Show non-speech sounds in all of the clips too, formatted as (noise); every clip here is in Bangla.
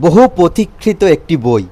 বহু প্রতীক্ষিত একটি বই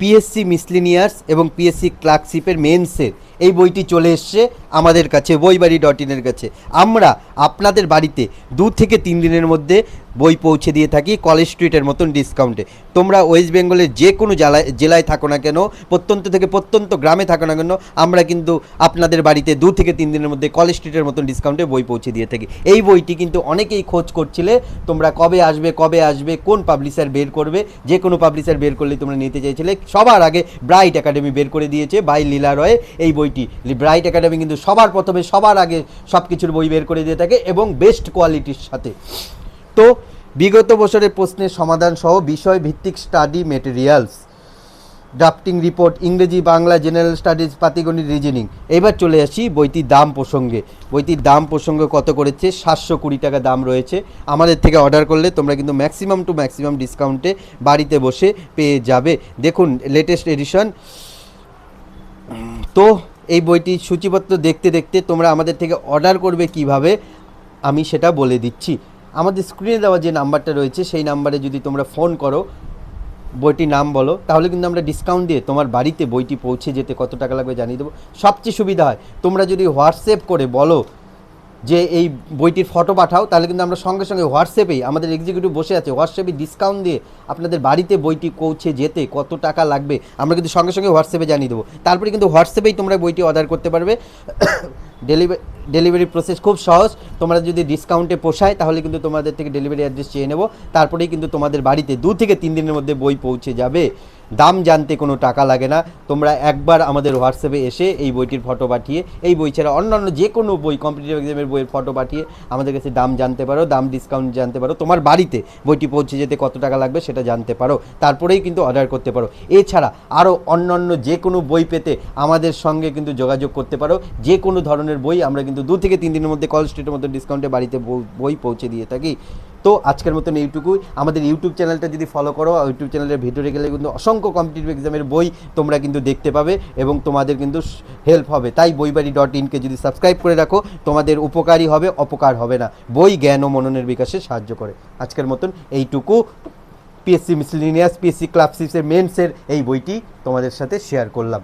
পিএসসি মিসলিনিয়ার্স এবং পিএসসি ক্লার্কশিপের মেন্সের এই বইটি চলে এসছে আমাদের কাছে, বইবাড়ি ডট ইনের কাছে। আমরা আপনাদের বাড়িতে দু থেকে তিন দিনের মধ্যে বই পৌঁছে দিয়ে থাকি কলেজ স্ট্রিটের মতন ডিসকাউন্টে তোমরা ওয়েস্ট বেঙ্গলের যে কোনো জেলায় জেলায় থাকো না কেন, প্রত্যন্ত থেকে প্রত্যন্ত গ্রামে থাকো না কেন, আমরা কিন্তু আপনাদের বাড়িতে দু থেকে তিন দিনের মধ্যে কলেজ স্ট্রিটের মতন ডিসকাউন্টে বই পৌঁছে দিয়ে থাকি। এই বইটি কিন্তু অনেকেই খোঁজ করছিলে, তোমরা কবে আসবে কবে আসবে, কোন পাবলিশার বের করবে, যে কোনো পাবলিশার বের করলে তোমরা নিতে চাইছিলে সবার আগে ব্রাইট একাডেমি বের করে দিয়েছে বাই লীলা রয় এই বইটি ব্রাইট একাডেমি কিন্তু সবার প্রথমে, সবার আগে সব কিছুর বই বের করে দিয়ে থাকে এবং বেস্ট কোয়ালিটির সাথে। তো বিগত বছরের প্রশ্নের সমাধান সহ বিষয় ভিত্তিক স্টাডি মেটেরিয়ালস। ড্রাফটিং রিপোর্ট, ইংরেজি, বাংলা, জেনারেল স্টাডিজ, পাতিগণিত রিজনিং। এবার চলে আসি বইটির দাম প্রসঙ্গে। বইটির দাম প্রসঙ্গে কত করেছে? সাতশো কুড়ি টাকা দাম রয়েছে। আমাদের থেকে অর্ডার করলে তোমরা কিন্তু ম্যাক্সিমাম টু ম্যাক্সিমাম ডিসকাউন্টে বাড়িতে বসে পেয়ে যাবে। দেখুন লেটেস্ট এডিশন তো এই বইটির সূচিপত্র দেখতে দেখতে তোমরা আমাদের থেকে অর্ডার করবে কীভাবে, আমি সেটা বলে দিচ্ছি। আমাদের স্ক্রিনে দেওয়া যে নাম্বারটা রয়েছে, সেই নাম্বারে যদি তোমরা ফোন করো, বইটির নাম বলো, তাহলে কিন্তু আমরা ডিসকাউন্ট দিয়ে তোমার বাড়িতে বইটি পৌঁছে যেতে কত টাকা লাগবে জানিয়ে দেবো। সবচেয়ে সুবিধা হয়, তোমরা যদি হোয়াটসঅ্যাপ করে বলো যে এই বইটির ফটো পাঠাও, তাহলে কিন্তু আমরা সঙ্গে সঙ্গে হোয়াটসঅ্যাপেই আমাদের এক্সিকিউটিভ বসে আছে হোয়াটসঅ্যাপে ডিসকাউন্ট দিয়ে আপনাদের বাড়িতে বইটি পৌঁছে যেতে কত টাকা লাগবে, আমরা কিন্তু সঙ্গে সঙ্গে হোয়াটসঅ্যাপে জানিয়ে দেবো। তারপরে কিন্তু হোয়াটসঅ্যাপেই তোমরা বইটি অর্ডার করতে পারবে। (coughs) ডেলিভারি ডেলিভারি প্রসেস খুব সহজ। তোমরা যদি ডিসকাউন্টে পোষায়, তাহলে কিন্তু তোমাদের থেকে ডেলিভারি অ্যাড্রেস চেয়ে নেব। তারপরেই কিন্তু তোমাদের বাড়িতে দু থেকে তিন দিনের মধ্যে বই পৌঁছে যাবে। দাম জানতে কোনো টাকা লাগে না। তোমরা একবার আমাদের হোয়াটসঅ্যাপে এসে এই বইটির ফটো পাঠিয়ে, এই বই ছাড়া অন্যান্য যে কোনো বই কম্পিটিটিভ এক্সামের বইয়ের ফটো পাঠিয়ে আমাদের কাছে দাম জানতে পারো, দাম ডিসকাউন্ট জানতে পারো। তোমার বাড়িতে বইটি পৌঁছে যেতে কত টাকা লাগবে সেটা জানতে পারো। তারপরেই কিন্তু অর্ডার করতে পারো। এছাড়া আরও অন্যান্য যে কোনো বই পেতে আমাদের সঙ্গে কিন্তু যোগাযোগ করতে পারো। যে কোনো ধরনের বই আমরা কিন্তু দু থেকে তিন দিনের মধ্যে কল স্ট্রিটের মধ্যে ডিসকাউন্টে বাড়িতে বই- পৌঁছে দিয়ে থাকি। তো আজকের মতন এইটুকুই। আমাদের ইউটিউব চ্যানেলটা যদি ফলো করো ইউটিউব চ্যানেলের ভিডিওতে গেলে কিন্তু অসংখ্য কম্পিটিটিভ এক্সামের বই তোমরা কিন্তু দেখতে পাবে এবং তোমাদের কিন্তু হেল্প হবে। তাই বইবাড়ি ডট ইনকে যদি সাবস্ক্রাইব করে রাখো, তোমাদের উপকারী হবে, অপকার হবে না। বই জ্ঞান ও মননের বিকাশে সাহায্য করে। আজকের মতন এইটুকু। পিএসসি মিসলিনিয়াস পিএসসি ক্লাবসিপসের মেন্সের এই বইটি তোমাদের সাথে শেয়ার করলাম।